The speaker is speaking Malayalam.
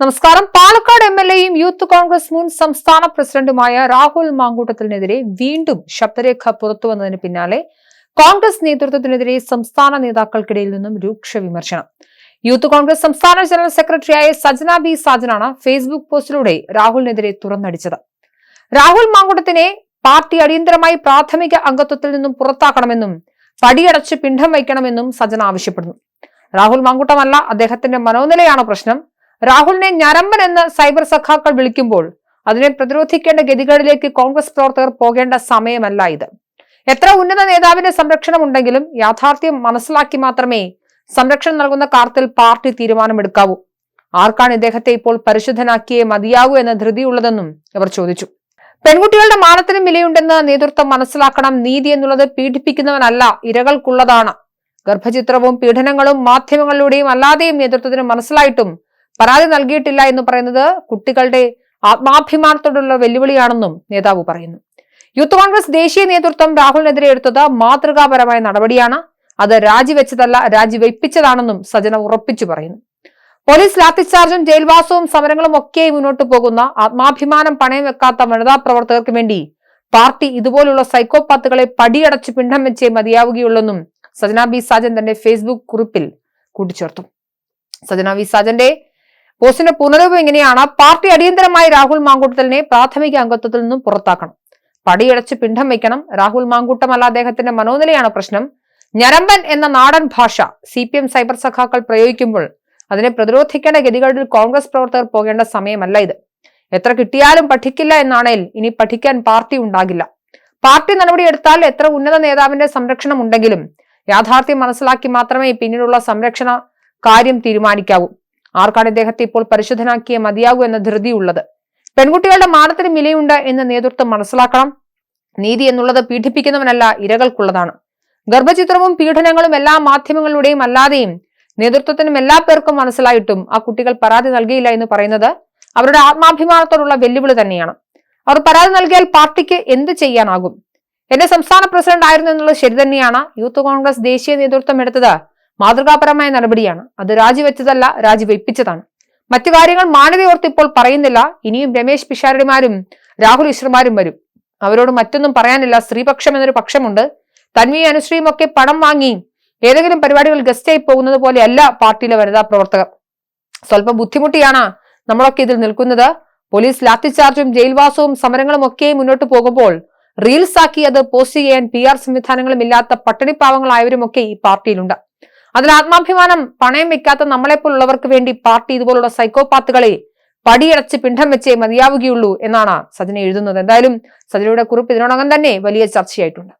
നമസ്കാരം. പാലക്കാട് എം എൽ എയും യൂത്ത് കോൺഗ്രസ് മുൻ സംസ്ഥാന പ്രസിഡന്റുമായ രാഹുൽ മാങ്കൂട്ടത്തിനെതിരെ വീണ്ടും ശബ്ദരേഖ പുറത്തുവന്നതിന് പിന്നാലെ കോൺഗ്രസ് നേതൃത്വത്തിനെതിരെ സംസ്ഥാന നേതാക്കൾക്കിടയിൽ നിന്നും രൂക്ഷ വിമർശനം. യൂത്ത് കോൺഗ്രസ് സംസ്ഥാന ജനറൽ സെക്രട്ടറിയായ സജന ബി സാജനാണ് ഫേസ്ബുക്ക് പോസ്റ്റിലൂടെ രാഹുലിനെതിരെ തുറന്നടിച്ചത്. രാഹുൽ മാങ്കൂട്ടത്തിനെ പാർട്ടി അടിയന്തരമായി പ്രാഥമിക അംഗത്വത്തിൽ നിന്നും പുറത്താക്കണമെന്നും പടിയടച്ച് പിണ്ഡം വയ്ക്കണമെന്നും സജന ആവശ്യപ്പെടുന്നു. രാഹുൽ മാങ്കൂട്ടമല്ല അദ്ദേഹത്തിന്റെ മനോനിലയാണ് പ്രശ്നം? രാഹുലിനെ ഞരമ്പൻ എന്ന് സൈബർ സഖാക്കൾ വിളിക്കുമ്പോൾ അതിനെ പ്രതിരോധിക്കേണ്ട ഗതികളിലേക്ക് കോൺഗ്രസ് പ്രവർത്തകർ പോകേണ്ട സമയമല്ല ഇത്. എത്ര ഉന്നത നേതാവിന്റെ സംരക്ഷണം ഉണ്ടെങ്കിലും യാഥാർത്ഥ്യം മനസ്സിലാക്കി മാത്രമേ സംരക്ഷണം നൽകുന്ന കാര്യത്തിൽ പാർട്ടി തീരുമാനമെടുക്കാവൂ. ആർക്കാണ് ഇദ്ദേഹത്തെ ഇപ്പോൾ പരിശുദ്ധനാക്കിയേ മതിയാകൂ എന്ന ധൃതിയുള്ളതെന്നും ഇവർ ചോദിച്ചു. പെൺകുട്ടികളുടെ മാനത്തിനും വിലയുണ്ടെന്ന് നേതൃത്വം മനസ്സിലാക്കണം. നീതി എന്നുള്ളത് പീഡിപ്പിക്കുന്നവനല്ല ഇരകൾക്കുള്ളതാണ്. ഗർഭചിത്രവും പീഡനങ്ങളും മാധ്യമങ്ങളിലൂടെയും അല്ലാതെയും നേതൃത്വത്തിന് മനസ്സിലായിട്ടും പരാതി നൽകിയിട്ടില്ല എന്ന് പറയുന്നത് കുട്ടികളുടെ ആത്മാഭിമാനത്തോടുള്ള വെല്ലുവിളിയാണെന്നും നേതാവ് പറയുന്നു. യൂത്ത് കോൺഗ്രസ് ദേശീയ നേതൃത്വം രാഹുലിനെതിരെ എടുത്തത് മാതൃകാപരമായ നടപടിയാണ്. അത് രാജിവെച്ചതല്ല രാജിവെപ്പിച്ചതാണെന്നും സജന ഉറപ്പിച്ചു പറയുന്നു. പോലീസ് ലാത്തിച്ചാർജും ജയിൽവാസവും സമരങ്ങളും ഒക്കെ മുന്നോട്ടു പോകുന്ന ആത്മാഭിമാനം പണയം വെക്കാത്ത വനിതാ പ്രവർത്തകർക്ക് വേണ്ടി പാർട്ടി ഇതുപോലുള്ള സൈക്കോപാത്തുകളെ പടിയടച്ച് പിണ്ഡം വെച്ചേ മതിയാവുകയുള്ളെന്നും സജന ബി സാജൻ തന്റെ ഫേസ്ബുക്ക് കുറിപ്പിൽ കൂട്ടിച്ചേർത്തു. സജന ബി സാജന്റെ പോസ്റ്റിന്റെ പുനരൂപം ഇങ്ങനെയാണ് പാർട്ടി അടിയന്തരമായി രാഹുൽ മാങ്കൂട്ടത്തലിനെ പ്രാഥമിക അംഗത്വത്തിൽ നിന്നും പുറത്താക്കണം. പടിയടച്ച് പിണ്ഡം വയ്ക്കണം. രാഹുൽ മാങ്കൂട്ടമല്ല അദ്ദേഹത്തിന്റെ മനോനിലയാണ് പ്രശ്നം. ഞരമ്പൻ എന്ന നാടൻ ഭാഷ സി പി എം സൈബർ സഖാക്കൾ പ്രയോഗിക്കുമ്പോൾ അതിനെ പ്രതിരോധിക്കേണ്ട ഗതികളിൽ കോൺഗ്രസ് പ്രവർത്തകർ പോകേണ്ട സമയമല്ല ഇത്. എത്ര കിട്ടിയാലും പഠിക്കില്ല എന്നാണേൽ ഇനി പഠിക്കാൻ പാർട്ടി ഉണ്ടാകില്ല. പാർട്ടി നടപടിയെടുത്താൽ എത്ര ഉന്നത നേതാവിന്റെ സംരക്ഷണം ഉണ്ടെങ്കിലും യാഥാർത്ഥ്യം മനസ്സിലാക്കി മാത്രമേ പിന്നീടുള്ള സംരക്ഷണ കാര്യം തീരുമാനിക്കാവൂ. ആർക്കാണ് ഇദ്ദേഹത്തെ ഇപ്പോൾ പരിശുദ്ധനാക്കിയേ മതിയാകൂ എന്ന ധൃതിയുള്ളത്? പെൺകുട്ടികളുടെ മാനത്തിന് വിലയുണ്ട് എന്ന് നേതൃത്വം മനസ്സിലാക്കണം. നീതി എന്നുള്ളത് പീഡിപ്പിക്കുന്നവനല്ല ഇരകൾക്കുള്ളതാണ്. ഗർഭചിത്രവും പീഡനങ്ങളും എല്ലാ മാധ്യമങ്ങളുടെയും അല്ലാതെയും നേതൃത്വത്തിനും എല്ലാ പേർക്കും മനസ്സിലായിട്ടും ആ കുട്ടികൾ പരാതി നൽകിയില്ല എന്ന് പറയുന്നത് അവരുടെ ആത്മാഭിമാനത്തോടുള്ള വെല്ലുവിളി തന്നെയാണ്. അവർ പരാതി നൽകിയാൽ പാർട്ടിക്ക് എന്ത് ചെയ്യാനാകും? എന്റെ സംസ്ഥാന പ്രസിഡന്റ് ആയിരുന്നു എന്നുള്ളത് ശരി തന്നെയാണ്. യൂത്ത് കോൺഗ്രസ് ദേശീയ നേതൃത്വം എടുത്തത് മാതൃകാപരമായ നടപടിയാണ്. അത് രാജിവെച്ചതല്ല രാജിവെപ്പിച്ചതാണ്. മറ്റു കാര്യങ്ങൾ മാനതയോർത്ത് ഇപ്പോൾ പറയുന്നില്ല. ഇനിയും രമേശ് പിഷാരടിമാരും രാഹുൽ ഈശ്വർമാരും വരും. അവരോട് മറ്റൊന്നും പറയാനില്ല. സ്ത്രീപക്ഷം എന്നൊരു പക്ഷമുണ്ട്. തന്വിയും അനുശ്രീയും ഒക്കെ പണം വാങ്ങി ഏതെങ്കിലും പരിപാടികൾ ഗസ്റ്റായി പോകുന്നത് പോലെയല്ല പാർട്ടിയിലെ വനിതാ പ്രവർത്തകർ. സ്വല്പം ബുദ്ധിമുട്ടിയാണ് നമ്മളൊക്കെ ഇതിൽ നിൽക്കുന്നത്. പോലീസ് ലാത്തിചാർജും ജയിൽവാസവും സമരങ്ങളും ഒക്കെ മുന്നോട്ട് പോകുമ്പോൾ റീൽസ് ആക്കി അത് പോസ്റ്റ് ചെയ്യാൻ പി ആർ സംവിധാനങ്ങളും ഇല്ലാത്ത പട്ടിണിപ്പാവങ്ങളായവരുമൊക്കെ ഈ പാർട്ടിയിലുണ്ട്. അതിൽ ആത്മാഭിമാനം പണയം വെക്കാത്ത നമ്മളെപ്പോലുള്ളവർക്ക് വേണ്ടി പാർട്ടി ഇതുപോലുള്ള സൈക്കോപാത്തുകളെ പടിയടച്ച് പിണ്ഡം വെച്ചേ മതിയാവുകയുള്ളൂ എന്നാണ് സജന എഴുതുന്നത്. എന്തായാലും സജനയുടെ കുറിപ്പ് ഇതിനോടകം തന്നെ വലിയ ചർച്ചയായിട്ടുണ്ട്.